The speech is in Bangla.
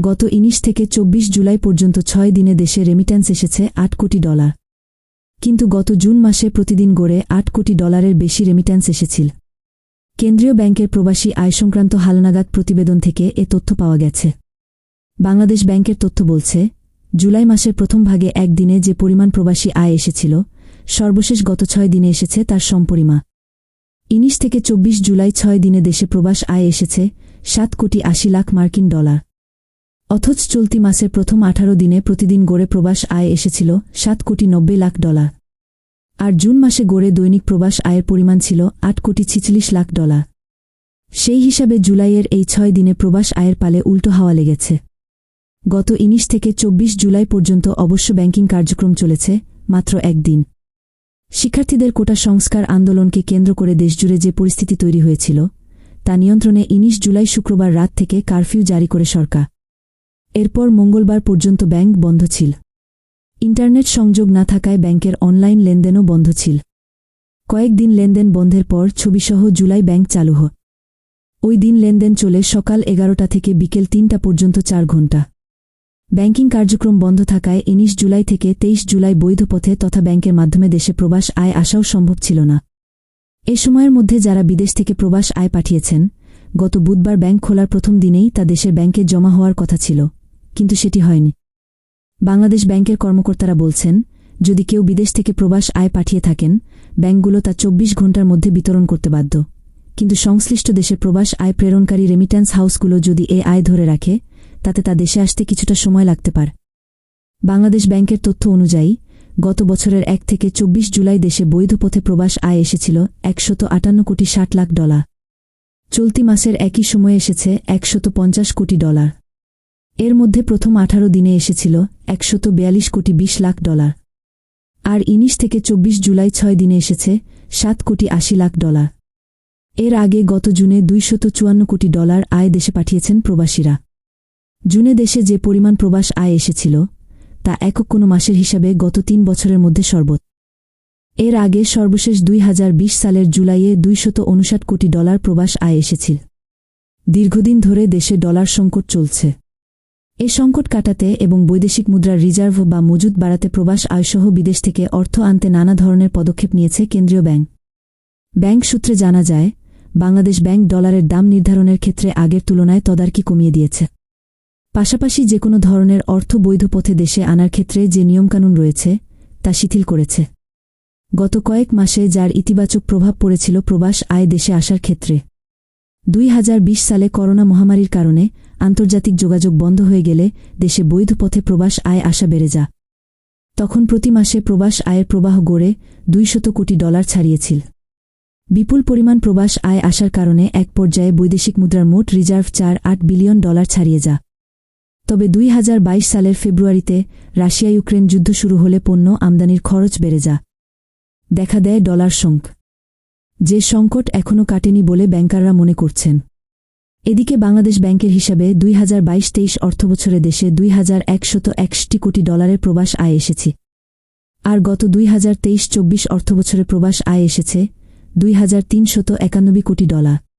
গত ইনিশ থেকে ২৪ জুলাই পর্যন্ত ছয় দিনে দেশে রেমিট্যান্স এসেছে আট কোটি ডলার। কিন্তু গত জুন মাসে প্রতিদিন গড়ে আট কোটি ডলারের বেশি রেমিট্যান্স এসেছিল। কেন্দ্রীয় ব্যাংকের প্রবাসী আয় সংক্রান্ত হালনাগাদ প্রতিবেদন থেকে এ তথ্য পাওয়া গেছে। বাংলাদেশ ব্যাংকের তথ্য বলছে, জুলাই মাসের প্রথম ভাগে একদিনে যে পরিমাণ প্রবাসী আয় এসেছিল, সর্বশেষ গত ছয় দিনে এসেছে তার সমপরিমা ইনিশ থেকে ২৪ জুলাই ছয় দিনে দেশে প্রবাস আয় এসেছে সাত কোটি আশি লাখ মার্কিন ডলার। অথচ চলতি মাসের প্রথম আঠারো দিনে প্রতিদিন গড়ে প্রবাস আয় এসেছিল সাত কোটি নব্বই লাখ ডলার। আর জুন মাসে গড়ে দৈনিক প্রবাস আয়ের পরিমাণ ছিল আট কোটি ছিচল্লিশ লাখ ডলার। সেই হিসাবে জুলাইয়ের এই ছয় দিনে প্রবাস আয়ের পালে উল্টো হাওয়া লেগেছে। গত ইনিশ থেকে ২৪ জুলাই পর্যন্ত অবশ্য ব্যাংকিং কার্যক্রম চলেছে, মাত্র একদিন। শিক্ষার্থীদের কোটা সংস্কার আন্দোলনকে কেন্দ্র করে দেশজুড়ে যে পরিস্থিতি তৈরি হয়েছিল, তা নিয়ন্ত্রণে ইনিশ জুলাই শুক্রবার রাত থেকে কারফিউ জারি করে সরকার। এরপর মঙ্গলবার পর্যন্ত ব্যাংক বন্ধ ছিল। ইন্টারনেট সংযোগ না থাকায় ব্যাংকের অনলাইন লেনদেনও বন্ধ ছিল। কয়েকদিন লেনদেন বন্ধের পর ছবিসহ জুলাই ব্যাংক চালু হয়। ওই দিন লেনদেন চলে সকাল এগারোটা থেকে বিকেল তিনটা পর্যন্ত চার ঘণ্টা। ব্যাংকিং কার্যক্রম বন্ধ থাকায় ইনিশ জুলাই থেকে তেইশ জুলাই বৈধ পথে তথা ব্যাংকের মাধ্যমে দেশে প্রবাস আয় আসাও সম্ভব ছিল না। এ সময়ের মধ্যে যারা বিদেশ থেকে প্রবাস আয় পাঠিয়েছেন, গত বুধবার ব্যাংক খোলার প্রথম দিনেই তা দেশের ব্যাংকে জমা হওয়ার কথা ছিল। কিন্তু সেটি হয়নি। বাংলাদেশ ব্যাংকের কর্মকর্তারা বলছেন, যদি কেউ বিদেশ থেকে প্রবাস আয় পাঠিয়ে থাকেন, ব্যাংকগুলো তা চব্বিশ ঘণ্টার মধ্যে বিতরণ করতে বাধ্য। কিন্তু সংশ্লিষ্ট দেশে প্রবাস আয় প্রেরণকারী রেমিট্যান্স হাউসগুলো যদি এ আয় ধরে রাখে, তাতে তা দেশে আসতে কিছুটা সময় লাগতে পারে। বাংলাদেশ ব্যাংকের তথ্য অনুযায়ী, গত বছরের এক থেকে ২৪ জুলাই দেশে বৈধ পথে প্রবাস আয় এসেছিল একশত আটান্ন কোটি ষাট লাখ ডলার। চলতি মাসের একই সময়ে এসেছে একশত পঞ্চাশ কোটি ডলার। এর মধ্যে প্রথম আঠারো দিনে এসেছিল একশত বিয়াল্লিশ কোটি বিশ লাখ ডলার। আর ইনিশ থেকে ২৪ জুলাই ছয় দিনে এসেছে সাত কোটি আশি লাখ ডলার। এর আগে গত জুনে দুইশত চুয়ান্ন কোটি ডলার আয় দেশে পাঠিয়েছেন প্রবাসীরা। জুনে দেশে যে পরিমাণ প্রবাস আয় এসেছিল, তা একক কোনো মাসের হিসাবে গত তিন বছরের মধ্যে সর্বোচ্চ এর আগে সর্বশেষ দুই হাজার বিশ সালের জুলাইয়ে দুইশত কোটি ডলার প্রবাস আয় এসেছিল। দীর্ঘদিন ধরে দেশে ডলার সংকট চলছে। এ সংকট কাটাতে এবং বৈদেশিক মুদ্রার রিজার্ভ বা মজুদ বাড়াতে প্রবাস আয়সহ বিদেশ থেকে অর্থ আনতে নানা ধরনের পদক্ষেপ নিয়েছে কেন্দ্রীয় ব্যাংক। ব্যাংক সূত্রে জানা যায়, বাংলাদেশ ব্যাংক ডলারের দাম নির্ধারণের ক্ষেত্রে আগের তুলনায় তদারকি কমিয়ে দিয়েছে। পাশাপাশি যে কোনো ধরনের অর্থ বৈধ পথে দেশে আনার ক্ষেত্রে যে নিয়মকানুন রয়েছে, তা শিথিল করেছে। গত কয়েক মাসে যার ইতিবাচক প্রভাব পড়েছিল প্রবাস আয় দেশে আসার ক্ষেত্রে। দুই হাজার বিশ সালে করোনা মহামারীর কারণে আন্তর্জাতিক যোগাযোগ বন্ধ হয়ে গেলে দেশে বৈধ পথে প্রবাস আয় আসা বেড়ে যা। তখন প্রতি মাসে প্রবাস আয়ের প্রবাহ গড়ে দুইশত কোটি ডলার ছাড়িয়েছিল। বিপুল পরিমাণ প্রবাস আয় আসার কারণে এক পর্যায়ে বৈদেশিক মুদ্রার মোট রিজার্ভ চার আট বিলিয়ন ডলার ছাড়িয়ে যা। তবে দুই হাজার বাইশ সালের ফেব্রুয়ারিতে রাশিয়া ইউক্রেন যুদ্ধ শুরু হলে পণ্য আমদানির খরচ বেড়ে যা। দেখা দেয় ডলার সংক যে সংকট এখনও কাটেনি বলে ব্যাংকাররা মনে করছেন। এদিকে বাংলাদেশ ব্যাংকের হিসাবে দুই হাজার বাইশ তেইশ অর্থবছরে দেশে দুই হাজার একশত একষট্টি কোটি ডলারের প্রবাস আয় এসেছে। আর গত দুই হাজার তেইশ চব্বিশ অর্থবছরে প্রবাস আয় এসেছে দুই হাজার তিনশত একানব্বই কোটি ডলার।